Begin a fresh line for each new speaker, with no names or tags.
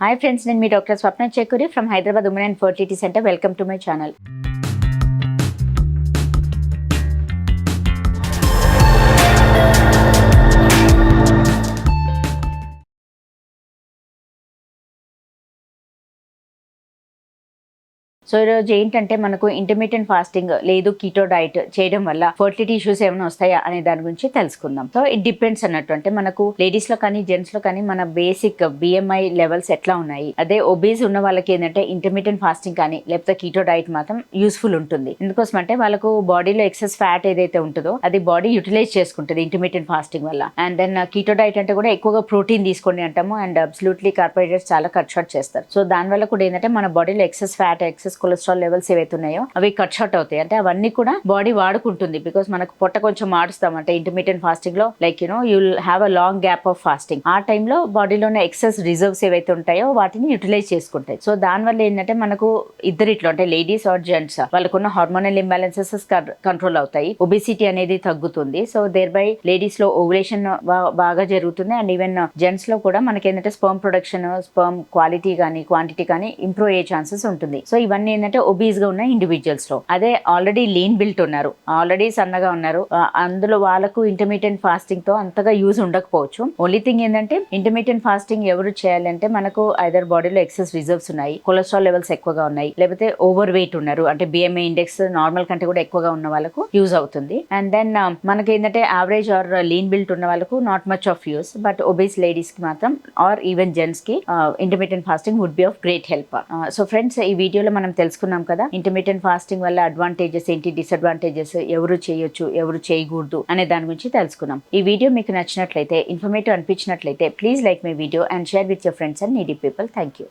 Hi friends నేను మీ doctor Swapna Chekuri from Hyderabad women and fertility centre welcome to my channel so ఈరోజు ఏంటంటే మనకు intermediate fasting లేదు keto diet చేయడం వల్ల ఫర్టిలిటీ ఇష్యూస్ ఏమైనా వస్తాయా అనే దాని గురించి తెలుసుకుందాం. సో ఇట్ డిపెండ్స్ అన్నట్టు అంటే మనకు లేడీస్లో కానీ జెంట్స్లో కానీ మన బేసిక్ బిఎంఐ లెవెల్స్ ఎట్లా ఉన్నాయి? అదే ఒబేస్ ఉన్న వాళ్ళకి ఏంటంటే ఇంటర్మీడియట్ ఫాస్టింగ్ కానీ లేకపోతే కీటో డైట్ మాత్రం యూస్ఫుల్ ఉంటుంది. ఎందుకోసం అంటే వాళ్ళకు బాడీలో ఎక్సెస్ ఫ్యాట్ ఏదైతే ఉంటుందో అది బాడీ యూటిలైజ్ చేసుకుంటుంది ఇంటర్మీడియట్ ఫాస్టింగ్ వల్ల. అండ్ దెన్ కీటో డైట్ అంటే కూడా ఎక్కువగా ప్రోటీన్ తీసుకోండి అంటాము. అండ్ అబ్సల్యూట్లీ కార్బోహైడ్రేట్స్ చాలా కట్ షార్ట్ చేస్తారు. సో దాని వల్ల కూడా ఏంటంటే మన బాడీలో excess fat excess cholesterol levels ఏవైతే ఉన్నాయో అవి కట్ షార్ట్ అవుతాయి. అంటే అవన్నీ కూడా బాడీ వాడుకుంటుంది. బికాస్ మనకు పొట్ట కొంచెం మాడుస్తాం అంటే intermediate ఫాస్టింగ్లో like you know you'll have a long gap of fasting ఆ టైంలో బాడీలోనే ఎక్సెస్ రిజర్వ్స్ ఏవైతే ఉంటాయో వాటిని యూటిలైజ్ చేసుకుంటాయి. సో దాని వల్ల ఏంటంటే మనకు ఇద్దరిట్లో అంటే లేడీస్ ఆర్ జెంట్స్ వాళ్ళకున్న హార్మోనల్ ఇంబ్యాలెన్సెస్ కంట్రోల్ అవుతాయి. ఒబిసిటీ అనేది తగ్గుతుంది. సో దేర్ బై లేడీస్లో ఓవులేషన్ బాగా జరుగుతుంది. అండ్ ఈవెన్ జెంట్స్లో కూడా మనకి ఏంటంటే స్పర్మ్ ప్రొడక్షన్ స్పర్మ్ క్వాలిటీ కానీ క్వాంటిటీ కానీ ఇంప్రూవ్ అయ్యే ఛాన్సెస్ ఉంటుంది. సో ఇవన్నీ ఏంటంటే ఒబీస్గా ఉన్న ఇండివిజువల్స్లో. అదే ఆల్రెడీ లీన్ బిల్ట్ ఉన్నారు. ఆల్రెడీ సన్నగా ఉన్నారు. అందులో వాళ్ళకు ఇంటర్మీడియట్ ఫాస్టింగ్తో అంతగా యూజ్ ఉండకపోవచ్చు. ఓన్లీ థింగ్ ఏంటంటే ఇంటర్మీడియట్ ఫాస్టింగ్ ఎవరు చేయాలంటే మనకు ఐదర్ బాడీలో ఎక్సెస్ రిజర్వ్స్ ఉన్నాయి. కొలెస్ట్రాల్ లెవెల్స్ ఎక్కువగా ఉన్నాయి. లేకపోతే ఓవర్ వెయిట్ ఉన్నారు. అంటే బిఎంఏ ఇండెక్స్ నార్మల్ కంటే కూడా ఎక్కువగా ఉన్న వాళ్ళకు యూజ్ అవుతుంది. అండ్ దెన్ మనకి ఏంటంటే యావరేజ్ ఆర్ లీన్ బిల్ట్ ఉన్న వాళ్ళకు not much of use but obese లేడీస్కి మాత్రం ఆర్ ఈవెన్ జెంట్స్కి intermediate fasting would be of great help so friends ఈ వీడియోలో మనం తెలుసుకున్నాం కదా. ఇంటర్మీడియట్ ఫాస్టింగ్ వల్ల అడ్వాంటేజెస్ ఏంటి డిసడ్వాంటేజెస్ ఎవరు చేయొచ్చు ఎవరు చేయకూడదు అనే దాని గురించి తెలుసుకున్నాం. ఈ వీడియో మీకు నచ్చినట్లయితే informative అనిపించినట్లయితే please like my video and share with your friends and needy people thank you